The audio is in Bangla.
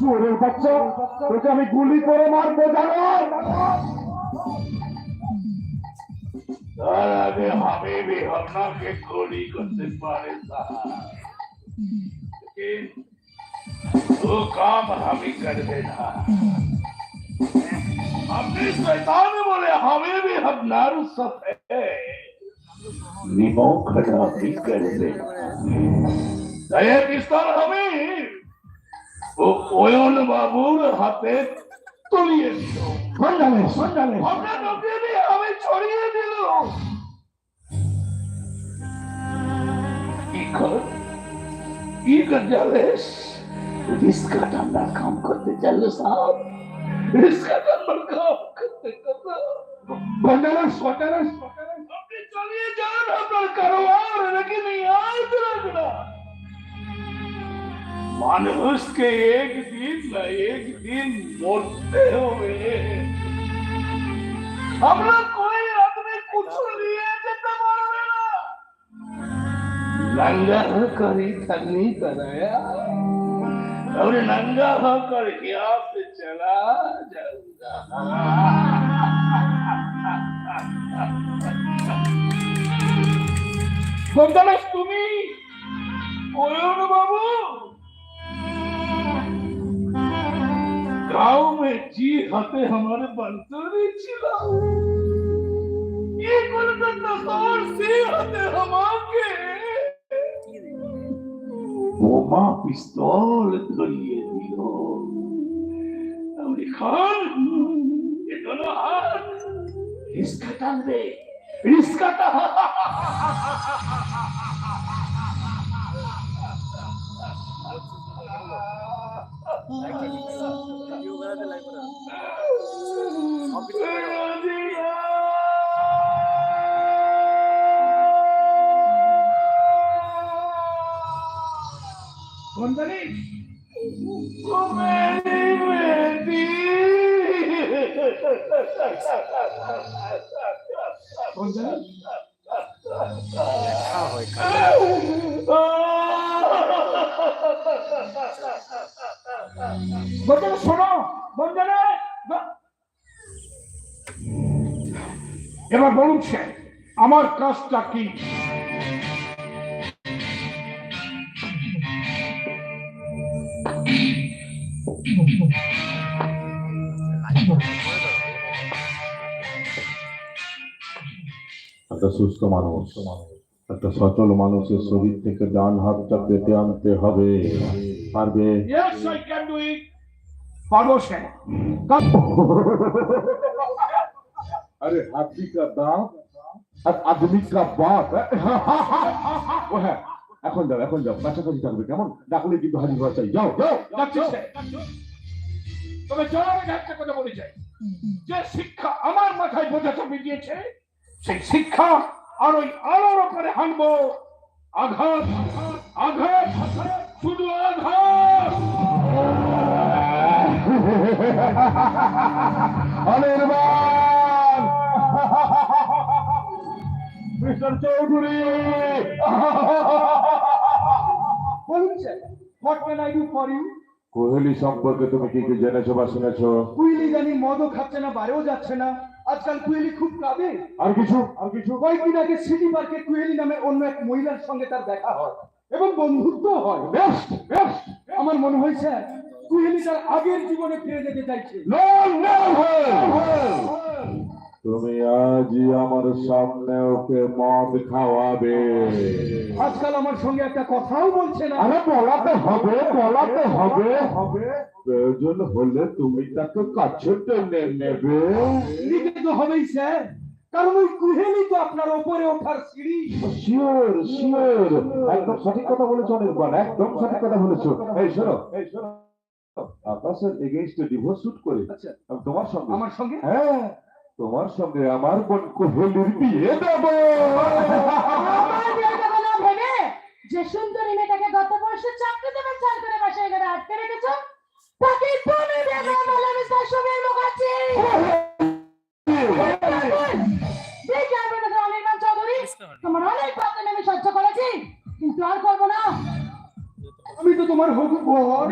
শুয়োরের বাচ্চা তোকে আমি গুলি করে মারবো জানো তার আগে হাবিবি আপনাকে গুলি করতে পারে लेकिन वो काम हम ही कर देना अपने शैतान बोले हमें भी हम नारू सब है निमो खड़ा भी कर दे ये पिस्तल हमें ও ওয়ন বাবুর হাতে তুলিয়ে দিল সন্ধানে সন্ধানে আমরা ঢুকিয়ে দিয়ে আমি ছড়িয়ে দিল কি কর কি कर जालेस रिस्क का काम करते चलो साहब रिस्क का काम करते करते সন্ধানে সন্ধানে अपने चलिए जान আপনার কারোবার लेकिन याद रखना মানুষকে একদিন না একদিন মরতে হবে আমরা कोई आदमी कुछ लिए যেতে পারবে না नंगा होकर ही करनी कराया और नंगा होकर यहाँ से चला जाऊंगा তুমি অয়ন বাবু गाँव में जी हते हमारे बंसरी चिलाओ। ये कोलकाता शहर से हते हम आके। वो माँ पिस्तौल धरिए दियो। अरे खान ये दोनों हाथ। रिस्क डाल दे रिस्क डाल বন্ধনে শোনো। বন্ধনে এবার বলুন সে আমার কাজটা কি? একটা সুস্থ মানুষ একটা সচল মানুষের শরীর থেকে ডান হাতটা পেতে আনতে হবে। পারবে? Yes, I can do it. পারবো সে अरे हाथी का दांत আর আদমি কা বাপ ও হ্যাঁ এখন যাও এখন যাও কাছাকাছি থাকবে কেমন ডাকলে কিন্তু হাজির হওয়া চাই যাও যাও যাচ্ছি সে তবে চলার আগে একটা কথা বলে যাই যে শিক্ষা আমার মাথায় বোঝা চাপিয়ে দিয়েছে সেই শিক্ষা আর ওই আলোর ওপরে হানবো আঘাত আঘাত শুধু আঘাত অনির্বাণ! মিস্টার চৌধুরী! বলুন sir what can I do for you Kohli সম্পর্কে তুমি কি কি জেনেছো বা শুনেছো? কুইলি জানি মদও খাচ্ছে না বারেও যাচ্ছে না। আজকাল কুয়েলি খুব কাঁদে আর কিছু আর কিছু? কয়েকদিন আগে সিটি পার্কে কুয়েলি নামে অন্য এক মহিলার সঙ্গে তার দেখা হয়। এবং বন্ধুত্ব হয়। বেশ বেশ আমার মনে হয় স্যার কুয়েলি তার আগের জীবনে ফিরে যেতে চাইছে। তুমি আজই আমার সামনে ওকে মদ খাওয়াবে। আজকাল আমার সঙ্গে একটা কথাও বলছে না। আরে বলাতে হবে বলাতে হবে। হবে। প্রয়োজন হলে তুমি তাকে কাছে টেনে নেবে। নিতে তো হবেই স্যার। কারণ ওই কুহেলি তো আপনার ওপরে ওঠার সিঁড়ি। Sure sure. একদম সঠিক কথা বলেছ অনির্বাণ একদম সঠিক কথা বলেছ। এই শোনো এই শোনো। আকাশের এগেইনস্টে ডিভোর্স শুট করে। আচ্ছা। আমি তোমার সঙ্গে? আমার সঙ্গে? হ্যাঁ। তোমার সঙ্গে আমার বোন কোহেলির বিয়ে দেবো। যে সুন্দরী মেয়েটাকে গত বর্ষে চাকরি দেবে চাল করে বাসায় আটকে রেখেছ তাকে বলে দেবো বলে আমি তার সঙ্গে মুখাচ্ছি তোমার অনেক কথা আমি সহ্য করেছি কিন্তু আর করব না। আমি তো তোমার হবু বর।